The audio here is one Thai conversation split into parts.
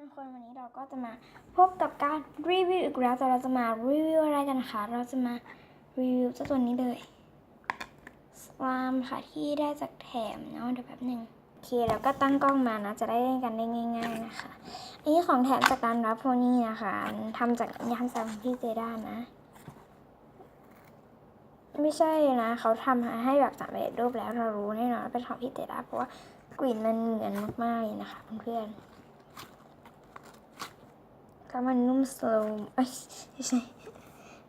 ทุกคนวันนี้เราก็จะมาพบกับการรีวิวอีกแล้วแต่เราจะมารีวิวอะไรกันนะคะ เราจะมารีวิวเจ้าตัวนี้เลยสลามค่ะที่ได้จากแถมเนาะเดี๋ยวแป๊บหนึ่งโอเคแล้วก็ตั้งกล้องมานะจะได้เล่นกันได้ง่าย ๆนะคะอันนี้ของแถมจากการรับโพนี่นะคะทำจากยางจากพี่เจด้านะ ไม่ใช่นะเขาทำให้แบบสำเร็จรูปแล้วเรารู้แน่นอนเป็นของพี่เจด้าเพราะว่ากลิ่นมันเหมือนมากๆเลยนะคะเพื่อนๆ ก็มันนุ่มสโลมเอ้ยไม่ใช่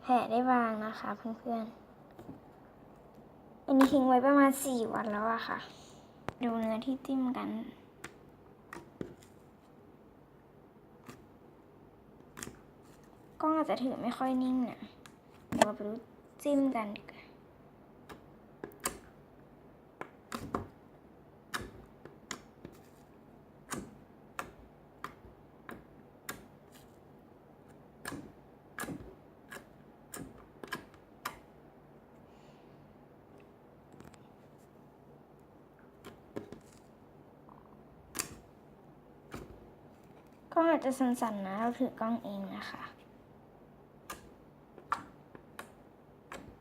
แผ่ได้บางนะคะเพื่อนๆ อันนี้ทิ้งไว้ประมาณสี่วันแล้วอะค่ะ ดูเนื้อที่จิ้มกันกล้องอาจจะถือไม่ค่อยนิ่งนะเดี๋ยวเราไปดูจิ้มกัน ล้องอาจจะสั่นๆนะ เราถือกล้องเองนะคะ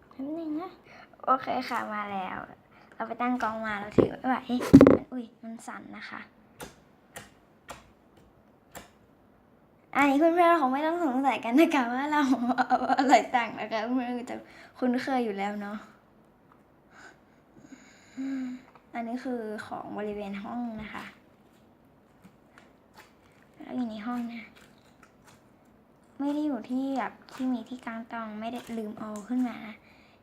แป๊บนึงนะ โอเคค่ะมาแล้ว เราไปตั้งกล้องมาเราถือไม่ไหวมันอุ้ยมันสั่นนะคะ อันนี้เพื่อนๆคงไม่ต้องสงสัยกันนะคะว่าเราเอาอะไรต่างนะคะเพื่อนจะคุ้นเคยอยู่แล้วเนาะอันนี้คือของบริเวณห้องนะคะ ห้องนะ ไม่ได้อยู่ที่แบบที่มีที่กลางตองไม่ได้ลืมเอาขึ้นมานะ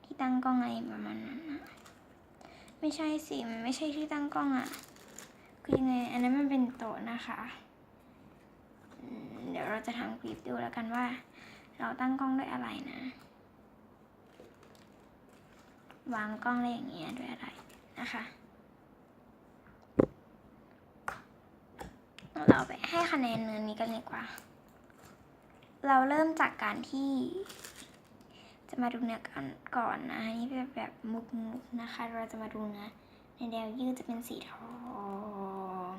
ที่ตั้งกล้องอะไรประมาณนั้นนะไม่ใช่สิมันไม่ใช่ที่ตั้งกล้องอะ่ะคือยังไงอันนั้นมันเป็นโต๊ะนะคะเดี๋ยวเราจะทำคลิปดูแล้วกันว่า เราตั้งกล้องด้วยอะไรนะ วางกล้องอะไรอย่างเงี้ยด้วยอะไรนะคะ เราไปให้คะแนนเนื้อนี้กันดีกว่า เราเริ่มจากการที่ จะมาดูเนื้อกันก่อนนะอันนี้เป็นแบบมุกมุกนะคะ เราจะมาดูเนื้อในแนวยืดจะเป็นสีทอง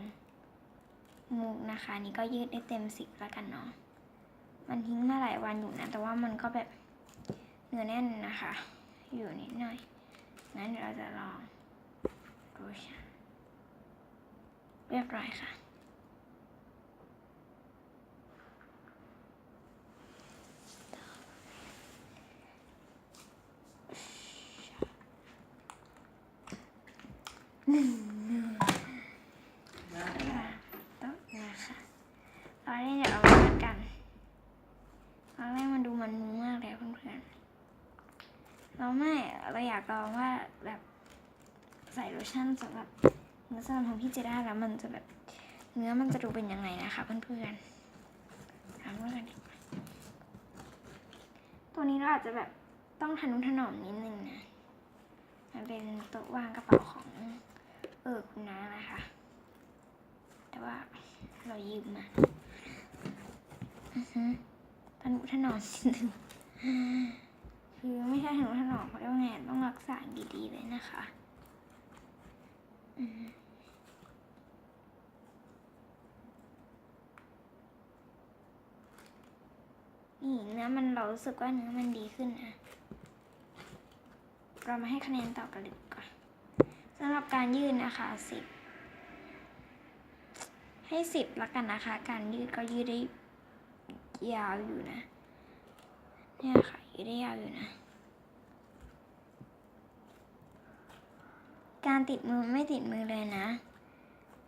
มุกนะคะ นี่ก็ยืดได้เต็มสิบแล้วกันเนาะมันทิ้งมาหลายวันอยู่นะ แต่ว่ามันก็แบบเนื้อแน่นนะคะ อยู่นิดหน่อยงั้นเดี๋ยวเราจะลองดูค่ะเรียบร้อยค่ะ โต๊ะนะคะตอนนี้เดี๋ยวเรามาวัดกันตอนแรกมันดูมันมมากเลยเพื่อนๆเราไม่เราอยากลองว่าแบบใส่โลชั่นสำหรับเนื้อสลัมของพี่เจด้าแล้วมันจะแบบเนื้อมันจะดูเป็นยังไงนะคะเพื่อนๆถามว่ากันดีกว่าตัวนี้เราอาจจะแบบต้องทนุถนอมนิดนึงนะ มันเป็นโต๊ะวางกระเป๋าของ ออคุณน้านะคะ แต่ว่าเรายืมมาอือฮึทนุถนอมนิดนึงคือไม่ใช่ทนุถนอมเพราะว่าไงต้องรักษาดีๆเลยนะคะอือนี่เนื้อมันเรารู้สึกว่าเนื้อมันดีขึ้นนะ เรามาให้คะแนนต่อกันเลยดีกว่อน สำหรับการยืดนะคะสิบให้สิบละกันนะคะ การยืดก็ยืดได้ยาวอยู่นะเนี่ยค่ะยืดได้ยาวอยู่นะ การติดมือไม่ติดมือเลยนะ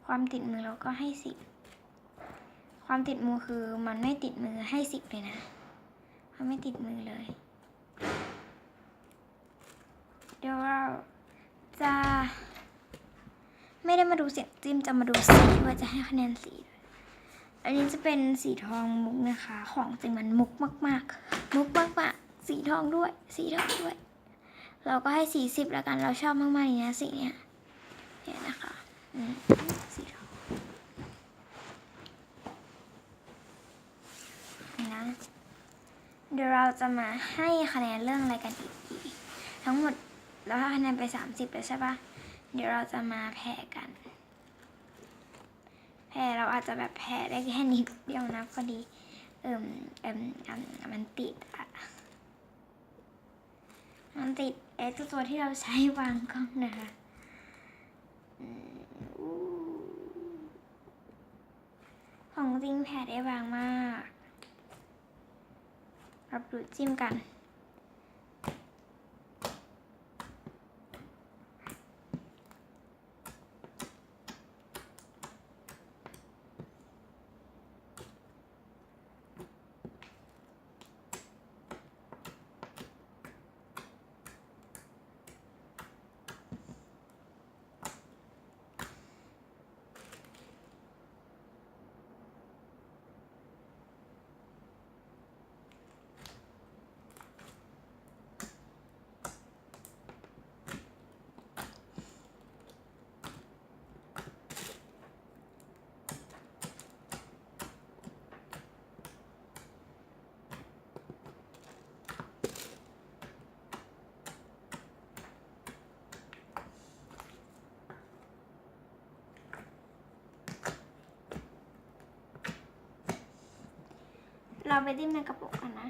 ความติดมือเราก็ให้สิบความติดมือคือมันไม่ติดมือให้สิบเลยนะมันไม่ติดมือเลย เดี๋ยวเรา จะไม่ได้มาดูเสียงจิ้มจะมาดูสีว่าจะให้คะแนนสี อันนี้จะเป็นสีทองมุกนะคะ ของจริงมันมุกมาก ๆ มุกมากๆสีทองด้วย สีทองด้วย เราก็ให้สีสิบแล้วกันเราชอบมากๆเลยนะสีเนี้ยเนี่ยนะคะอืมสีทองนะเดี๋ยวเราจะมาให้คะแนนเรื่องอะไรกันอีกทั้งหมด แล้วถ้าคะแนนไปสามสิบแล้วใช่ปะเดี๋ยวเราจะมาแผ่กัน แผ่เราอาจจะแบบแผ่ได้แค่นิดเดียวนะพอดี เอิ่มเอิ่มอืมมันติดอะมันติดไอ้ตัวตัวที่เราใช้วางกล้องนะคะของจริงแผ่ได้บางมากรับดูจิ้มกัน ไปจิ้มในกระปุกกันนะ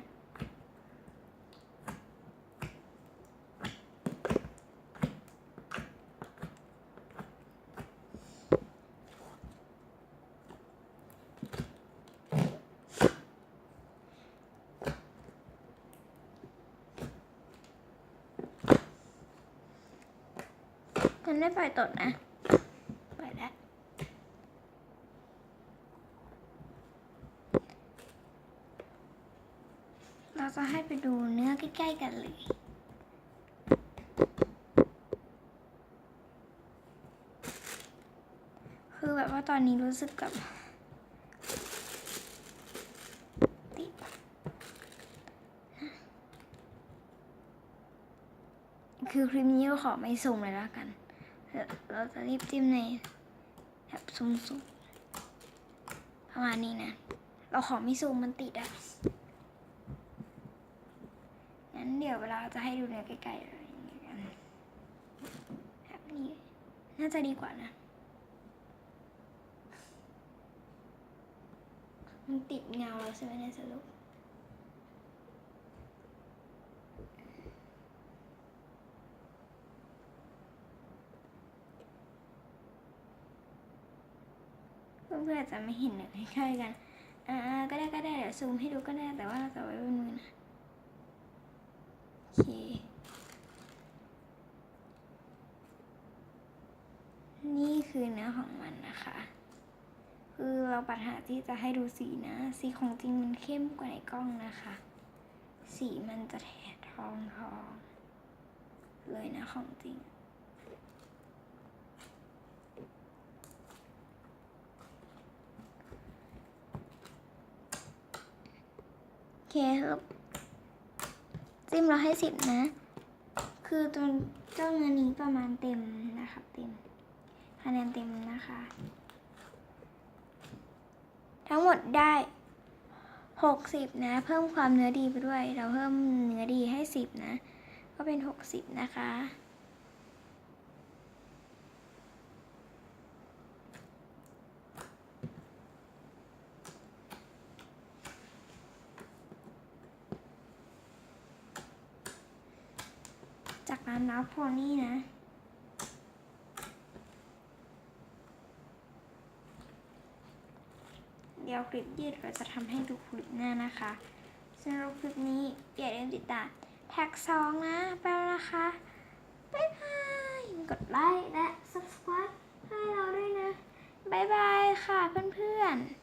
มันไม่ปล่อยตดนะ ไปแล้ว เรา จะให้ไปดูเนื้อใกล้ๆกันเลยคือแบบว่าตอนนี้รู้สึกกับติดคือคลิปนี้เราขอไม่ซูมเลยแล้วกัน เราจะรีบจิ้มในแบบซูมๆประมาณนี้นะ เราขอไม่ซูมมันติดอะ เดี๋ยวเวลาจะให้ดูเนื้อใกล้ๆอะไรอย่างเงี้ยกันแบบนี้น่าจะดีกว่านะ มันติดเงาแล้วใช่ไหมเนี่ยสรุปเพื่อนๆจะไม่เห็นเนื้อใกล้ๆกัน อ่า ก็ได้ก็ได้เดี๋ยวซูมให้ดูก็ได้ แต่ว่าเราจะไว้บนมือนะ โอเค นี่ คือเนื้อของมันนะคะ คือเราปัญหาที่จะให้ดูสีนะ สีของจริงมันเข้มกว่าในกล้องนะคะ สีมันจะแทนทองทองเลยนะของจริงโอเคครับจิ้มเราให้สิบนะ คือตัวเจ้าเนื้อนี้ประมาณเต็ม คะแนนเต็มนะคะ ทั้งหมดได้หกสิบนะ เพิ่มความเนื้อดีไปด้วย เราเพิ่มเนื้อดีให้สิบนะ ก็เป็นหกสิบนะคะจากร้นน้ำโพนี่นะ เดี๋ยวคลิปยืดเราจะทำให้ดูคลิปหน้านะคะสำหรับคลิปนี้อย่าลืมติดตามแท็กสองนะ ไปแล้วนะคะ บ๊ายบาย กดไลค์และ subscribe ให้เราด้วยนะ บ๊ายบายค่ะเพื่อนๆ